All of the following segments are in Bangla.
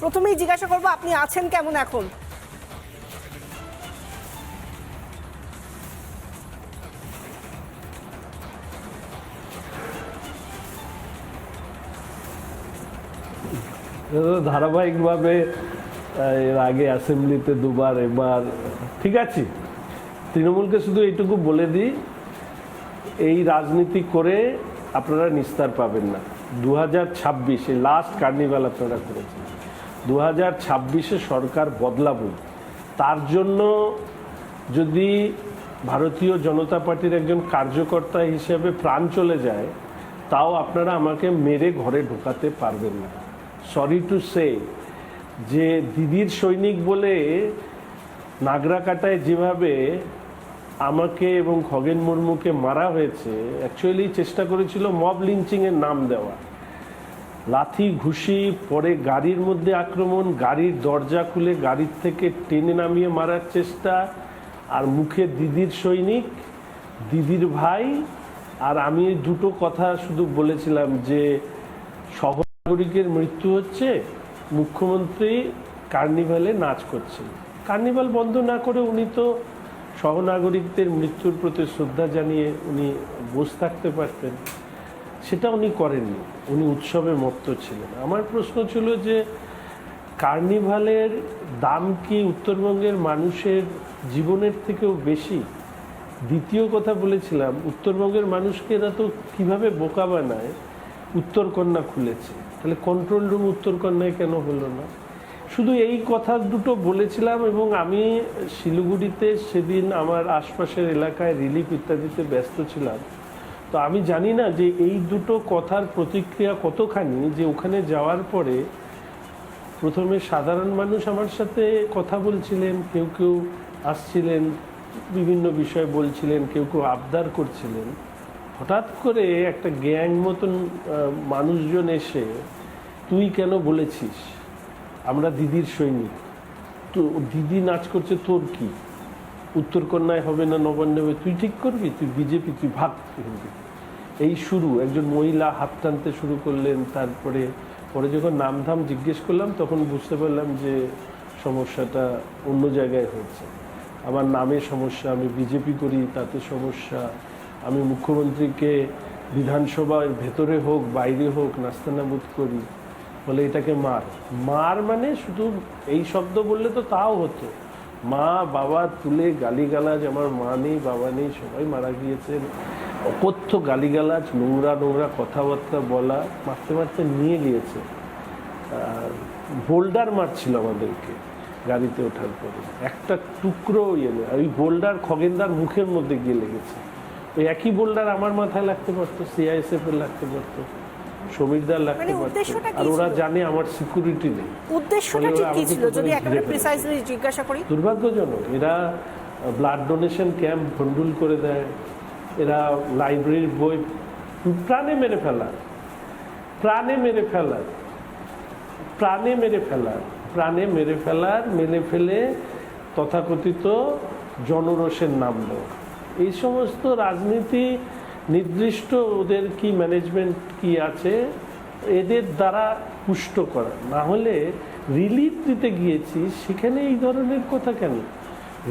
প্রথমেই জিজ্ঞাসা করব, আপনি আছেন কেমন এখন? ধারাবাহিকভাবে এর আগে অ্যাসেম্বলিতে দুবার, এবার, ঠিক আছে। তৃণমূলকে শুধু এইটুকু বলে দিই, এই রাজনীতি করে আপনারা নিস্তার পাবেন না। দু হাজার ছাব্বিশে লাস্ট কার্নিভাল আপনারা করেছেন। দু হাজার ছাব্বিশে সরকার বদলাবই তার জন্য যদি ভারতীয় জনতা পার্টির একজন কার্যকর্তা হিসেবে প্রাণ চলে যায়, তাও আপনারা আমাকে মেরে ঘরে ঢোকাতে পারবেন না। সরি টু সে যে দিদির সৈনিক বলে নাগরাকাটায় যেভাবে আমাকে এবং খগেন মুর্মুকে মারা হয়েছে অ্যাকচুয়ালি চেষ্টা করেছিল মব লিঞ্চিংয়ের নাম দেওয়া। লাথি, ঘুষি, পরে গাড়ির মধ্যে আক্রমণ, গাড়ির দরজা খুলে গাড়ির থেকে টেনে নামিয়ে মারার চেষ্টা, আর মুখে দিদির সৈনিক, দিদির ভাই, আর আমি দুটো কথা শুধু বলেছিলাম যে সহনাগরিকের মৃত্যু হচ্ছে, মুখ্যমন্ত্রী কার্নিভালে নাচ করছেন। কার্নিভাল বন্ধ না করে উনি তো সহনাগরিকদের মৃত্যুর প্রতি শ্রদ্ধা জানিয়ে উনি বসে থাকতে পারতেন। সেটা উনি করেননি। উনি উৎসবে মত্ত ছিলেন। আমার প্রশ্ন ছিল যে, কার্নিভালের দাম কি উত্তরবঙ্গের মানুষের জীবনের থেকেও বেশি? দ্বিতীয় কথা বলেছিলাম, উত্তরবঙ্গের মানুষকে এরা তো কীভাবে বোকা বানায়? উত্তরকন্যা খুলেছে। তাহলে কন্ট্রোল রুম উত্তরকন্যায় কেন হলো না? শুধু এই কথা দুটো বলেছিলাম এবং আমি শিলিগুড়িতে সেদিন আমার আশপাশের এলাকায় রিলিফ ইত্যাদিতে ব্যস্ত ছিলাম। তো আমি জানি না যে এই দুটো কথার প্রতিক্রিয়া কতখানি, যে ওখানে যাওয়ার পরে প্রথমে সাধারণ মানুষ আমার সাথে কথা বলছিলেন, কেউ কেউ আসছিলেন, বিভিন্ন বিষয় বলছিলেন, কেউ কেউ আবদার করছিলেন। হঠাৎ করে একটা গ্যাং মতন মানুষজন এসে, তুই কেন বলেছিস? আমরা দিদির সৈনিক। তো দিদি নাচ করছে, তোর কি? উত্তরকন্যায় হবে না নবান্নে হবে, তুই ঠিক করবি? তুই বিজেপি, তুই ভাগ এখান এই শুরু, একজন মহিলা হাত টানতে শুরু করলেন, তারপরে, পরে যখন নামধাম জিজ্ঞেস করলাম, তখন বুঝতে পারলাম যে সমস্যাটা অন্য জায়গায় হয়েছে আমার নামে সমস্যা, আমি বিজেপি করি, তাতে সমস্যা। আমি মুখ্যমন্ত্রীকে বিধানসভার ভেতরে হোক, বাইরে হোক, নাস্তানাবুদ করি। বলে এটাকে মার। মার মানে শুধু এই শব্দ বললে তো তাও হতো। মা, বাবা তুলে গালিগালাজ, আমার মা নেই, বাবা নেই, সবাই মারা গিয়েছেন। অকথ্য গালিগালাজ, নোংরা নোংরা কথাবার্তা বলা, মারতে মারতে নিয়ে গিয়েছে। আর বোল্ডার মারছিল আমাদেরকে গাড়িতে ওঠার পরে। একটা টুকরো ইয়ে ওই বোল্ডার খগেনদার মুখের মধ্যে গিয়ে লেগেছে। ওই একই বোল্ডার আমার মাথায় লাগতে পারতো সিআইএসএফ এর লাগতে পারতো। সমীরদার লাগতে মানে পারতো আর ওরা জানে আমার সিকিউরিটি নেই। উদ্দেশ্যটা ঠিক কি ছিল? যদি একেবারে প্রিসাইজলি জিজ্ঞাসা করি। দুর্ভাগ্যজনক এরা ব্লাড ডোনেশন ক্যাম্প ভন্ডুল করে দেয়। এরা লাইব্রেরির বই প্রাণে মেরে ফেলা প্রাণে মেরে ফেলার প্রাণে মেরে ফেলার প্রাণে মেরে ফেলার মেরে ফেলে তথাকথিত জনরোষের নাম দেওয়া এই সমস্ত রাজনীতি নির্দিষ্ট ওদের কি ম্যানেজমেন্ট কি আছে, এদের দ্বারা পুষ্ট করা। না হলে রিলিফ দিতে গিয়েছি, সেখানে এই ধরনের কথা কেন?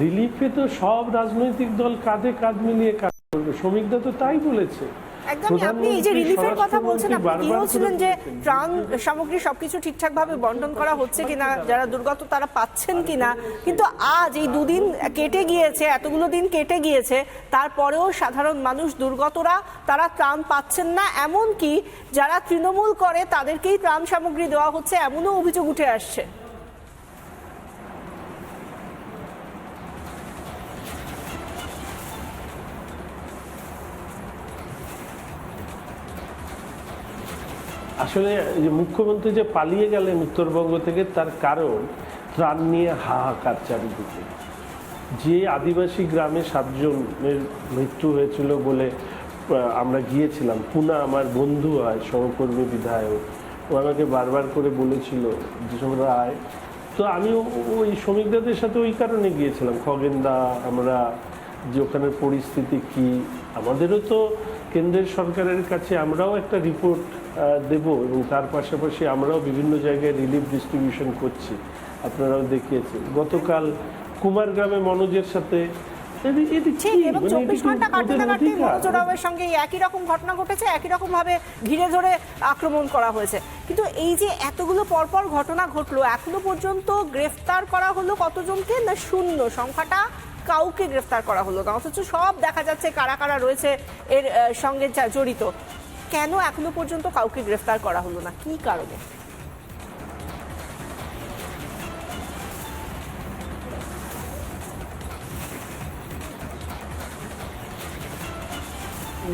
রিলিফে তো সব রাজনৈতিক দল কাঁধে কাঁধ মিলিয়ে কাজ করবে। শ্রমিকরা তো তাই বলেছে। একদমই আপনি এই যে রিলিফের কথা বলছেন আপনি কি বলছিলেন যে ত্রাণ সামগ্রী সবকিছু ঠিকঠাক ভাবে বন্টন করা হচ্ছে কিনা যারা দুর্গত তারা পাচ্ছেন কিনা? কিন্তু আজ এই দুদিন কেটে গিয়েছে এতগুলো দিন কেটে গিয়েছে তারপরেও সাধারণ মানুষ দুর্গতরা তারা ত্রাণ পাচ্ছেন না। এমন কি যারা তৃণমূল করে তাদেরকেই ত্রাণ সামগ্রী দেওয়া হচ্ছে এমনও অভিযোগ উঠে আসছে। আসলে যে মুখ্যমন্ত্রী যে পালিয়ে গেলেন উত্তরবঙ্গ থেকে, তার কারণ ত্রাণ নিয়ে হাহাকার চারিদিকে। যে আদিবাসী গ্রামে সাতজনের মৃত্যু হয়েছিল বলে আমরা গিয়েছিলাম। পুনা আমার বন্ধু হয়, সহকর্মী বিধায়ক। ও আমাকে বারবার করে বলেছিল যেসব রায়। তো আমি ওই শ্রমিকদাদের সাথে ওই কারণে গিয়েছিলাম। খগেনদা, আমরা, যে ওখানের পরিস্থিতি কি? আমাদেরও তো কেন্দ্রের সরকারের কাছে আমরাও একটা রিপোর্ট দেব এবং তার পাশাপাশি আমরাও বিভিন্ন জায়গায় রিলিফ ডিস্ট্রিবিউশন করছি। আপনারাও দেখিয়েছেন। গতকাল কুমার গ্রামে মনোজের সাথে মানে সঙ্গে একই রকম ঘটনা ঘটেছে একই রকম ভাবে ঘিরে ধরে আক্রমণ করা হয়েছে। কিন্তু এই যে এতগুলো পরপর ঘটনা ঘটলো এখনও পর্যন্ত গ্রেফতার করা হলো কতজনকে? না শূন্য। সংখ্যাটা কাউকে গ্রেফতার করা হলো না। অথচ সব দেখা যাচ্ছে কারা কারা রয়েছে এর সঙ্গে জড়িত। কেন এখনও পর্যন্ত কাউকে গ্রেফতার করা হলো না? কি কারণে?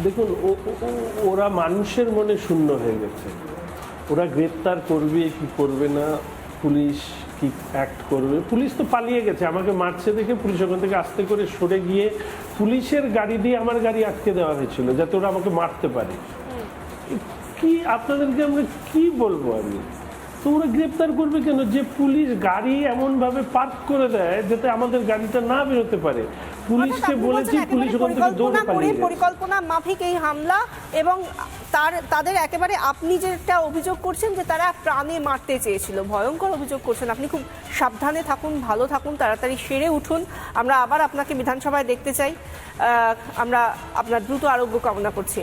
দেখুন ওরা মানুষের মনে শূন্য হয়ে গেছে। ওরা গ্রেপ্তার করবে, কি করবে না, পুলিশ কি অ্যাক্ট করবে? পুলিশ তো পালিয়ে গেছে, আমাকে মারছে দেখে পুলিশ ওখান থেকে আস্তে করে সরে গিয়ে পুলিশের গাড়ি দিয়ে আমার গাড়ি আটকে দেওয়া হয়েছিল, যাতে ওরা আমাকে মারতে পারে। কি আপনাদেরকে আমরা কি বলব আমি? তো ওরা গ্রেপ্তার করবে কেন? যে পুলিশ গাড়ি এমন ভাবে পার্ক করে দেয় যাতে আমাদের গাড়িটা না বেরোতে পারে। পুলিশকে বলেছি পুলিশ ওখান থেকে দৌড়ে পালিয়ে পরিকল্পনা মাফিক এই হামলা এবং তার তাদের একেবারে আপনি যেটা অভিযোগ করছেন যে তারা প্রাণে মারতে চেয়েছিল ভয়ঙ্কর অভিযোগ করছেন। আপনি খুব সাবধানে থাকুন ভালো থাকুন তাড়াতাড়ি সেরে উঠুন। আমরা আবার আপনাকে বিধানসভায় দেখতে চাই। আমরা আপনার দ্রুত আরোগ্য কামনা করছি।